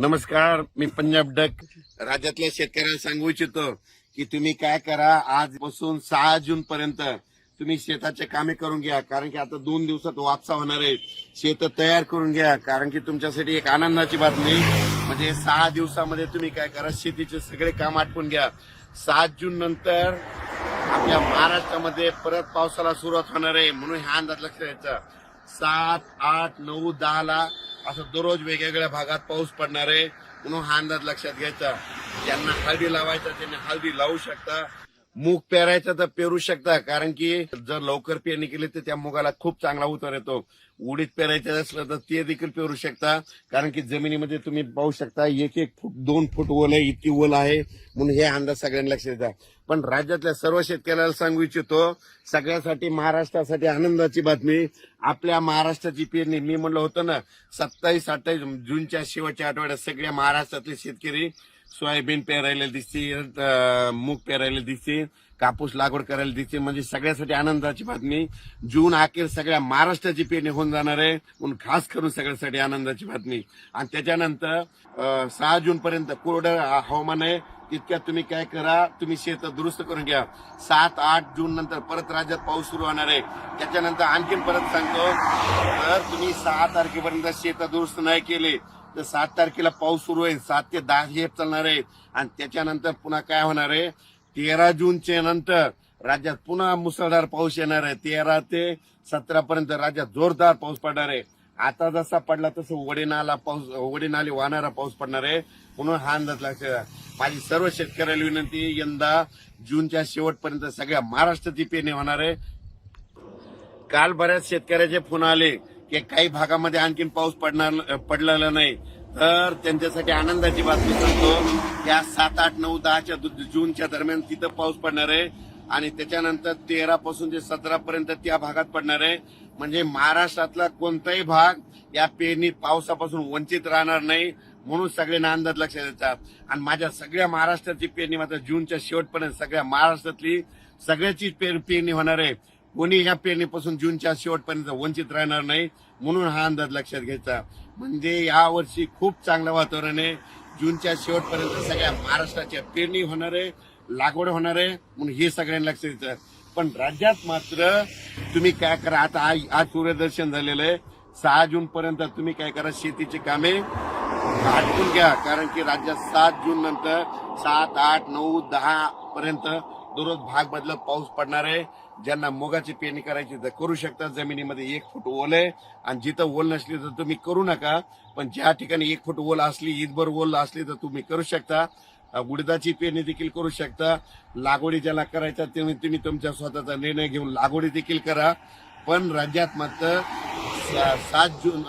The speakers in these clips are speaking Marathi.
नमस्कार मी पंजाब डक. राज्यातल्या शेतकऱ्यांना सांगू इच्छितो की तुम्ही काय करा आजपासून सहा जून पर्यंत तुम्ही शेताचे कामे करून घ्या. कारण की आता दोन दिवसात वापसा होणार आहे. शेत तयार करून घ्या. कारण की तुमच्यासाठी एक आनंदाची बातमी. म्हणजे सहा दिवसामध्ये तुम्ही काय करा शेतीचे सगळे काम आटपून घ्या. सात जून नंतर आपल्या महाराष्ट्रामध्ये परत पावसाला सुरुवात होणार आहे. म्हणून ह्या अंदाज लक्ष द्यायचा सात आठ नऊ दहा ला असं दररोज वेगवेगळ्या भागात पाऊस पडणार आहे म्हणून हा अंदाज लक्षात घ्यायचा. ज्यांना हळदी लावायचा त्यांनी हळदी लावू शकता. मूग पेरायचा तर पेरू शकता कारण की जर लवकर पेरणी केली तर त्या मुगाला खूप चांगला उतार येतो. उडीद पेरायचं असलं तर ते देखील पेरू शकता कारण की जमिनीमध्ये तुम्ही पाहू शकता एक एक फूट दोन फूट ओल आहे इतकी ओल आहे म्हणून हे अंदाज सगळ्यांना लक्षात येतात पण राज्यातल्या सर्व शेतकऱ्याला सांगू इच्छितो सगळ्यासाठी महाराष्ट्रासाठी आनंदाची बातमी आपल्या महाराष्ट्राची पेरणी मी म्हणलं होतं ना सत्तावीस अठ्ठावीस जूनच्या शेवटच्या आठवड्यात सगळ्या महाराष्ट्रातले शेतकरी सोयाबीन पेरायला दिसते मूग पेरायला दिसते कापूस लागवड करायला दिसते. म्हणजे सगळ्यासाठी आनंदाची बातमी. जून अखेर सगळ्या महाराष्ट्राची पेरणी होऊन जाणार आहे. म्हणून खास करून सगळ्यासाठी आनंदाची बातमी. आणि त्याच्यानंतर सहा जून पर्यंत कोरडं हवामान आहे. तितक्यात तुम्ही काय करा तुम्ही शेत दुरुस्त करून घ्या. सात आठ जून नंतर परत राज्यात पाऊस सुरू होणार आहे. त्याच्यानंतर आणखीन परत सांगतो तर तुम्ही सहा तारखेपर्यंत शेत दुरुस्त नाही केले तर सात तारखेला पाऊस सुरू आहे. सात ते दहा हे चालणार आहे आणि त्याच्यानंतर पुन्हा काय होणार आहे? तेरा जूनच्या नंतर राज्यात पुन्हा मुसळधार पाऊस येणार आहे. तेरा ते सतरा पर्यंत राज्यात जोरदार पाऊस पडणार आहे. आता जसा पडला तसं वडीनाला पाऊस वडीनाली वाहणारा पाऊस पडणार आहे. म्हणून हा अंदाज लक्षात माझी सर्व शेतकऱ्याला विनंती यंदा जूनच्या शेवटपर्यंत सगळ्या महाराष्ट्राची पेरणी होणार आहे. काल बऱ्याच शेतकऱ्याचे फोन आले. की काही भागामध्ये आणखीन पाऊस पडणार पडलेला नाही. तर त्यांच्यासाठी आनंदाची बातमी सांगतो या सात आठ नऊ दहाच्या दु- जूनच्या दरम्यान तिथं पाऊस पडणार आहे. आणि त्याच्यानंतर तेरा पासून ते सतरा पर्यंत त्या भागात पडणार आहे. म्हणजे महाराष्ट्रातला कोणताही भाग या पेरणी पावसापासून वंचित राहणार नाही म्हणून सगळ्यांना अंदाज लक्षात देतात. आणि माझ्या सगळ्या महाराष्ट्राची पेरणी मात्र जूनच्या शेवटपर्यंत सगळ्या महाराष्ट्रातली सगळ्याची पेर- पेरणी होणार आहे. कोणी ह्या पेरणीपासून जूनच्या शेवटपर्यंत वंचित राहणार नाही म्हणून हा अंदाज लक्षात घ्यायचा. म्हणजे यावर्षी खूप चांगलं वातावरण आहे. जूनच्या शेवटपर्यंत सगळ्या महाराष्ट्राच्या पेरणी होणार आहे लागवड होणार आहे म्हणून हे सगळ्यांना लक्षात द्यायचं. पण राज्यात मात्र तुम्ही काय करा आता आज आज सूर्यदर्शन झालेलं आहे. सहा जून पर्यंत तुम्ही काय करा शेतीची कामे आटपून घ्या कारण की राज्यात सात जून नंतर सात आठ नऊ दहा पर्यंत दररोज भाग बदलत पाऊस पडणार आहे. ज्यांना मुगाची पेरणी करायची तर करू शकता जमिनीमध्ये एक फूट ओल आहे. आणि जिथं ओल नसली तर तुम्ही करू नका. पण ज्या ठिकाणी एक फूट ओल असली ईदभर ओल असली तर तुम्ही करू शकता. उडदाची पेरणी देखील करू शकता. लागवडी ज्याला करायचा तुम्ही तुम्ही तुमच्या स्वतःचा निर्णय घेऊन लागवडी देखील करा. पण राज्यात मात्र सात जून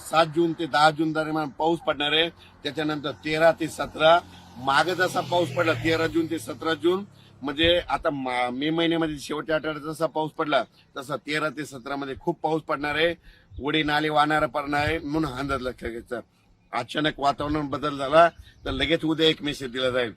सात जून ते दहा जून दरम्यान पाऊस पडणार आहे. त्याच्यानंतर तेरा ते सतरा माग जसा पाऊस पडला तेरा जून ते सतरा जून म्हणजे आता मे महिन्यामध्ये शेवटच्या आठवड्यात जसा पाऊस पडला तसा तेरा ते सतरा मध्ये खूप पाऊस पडणार आहे. उडी नाले वाहणारा पडणार आहे म्हणून अंदाज लक्षात घ्यायचा. अचानक वातावरण बदल झाला तर लगेच उद्या एक मेसेज दिला जाईल.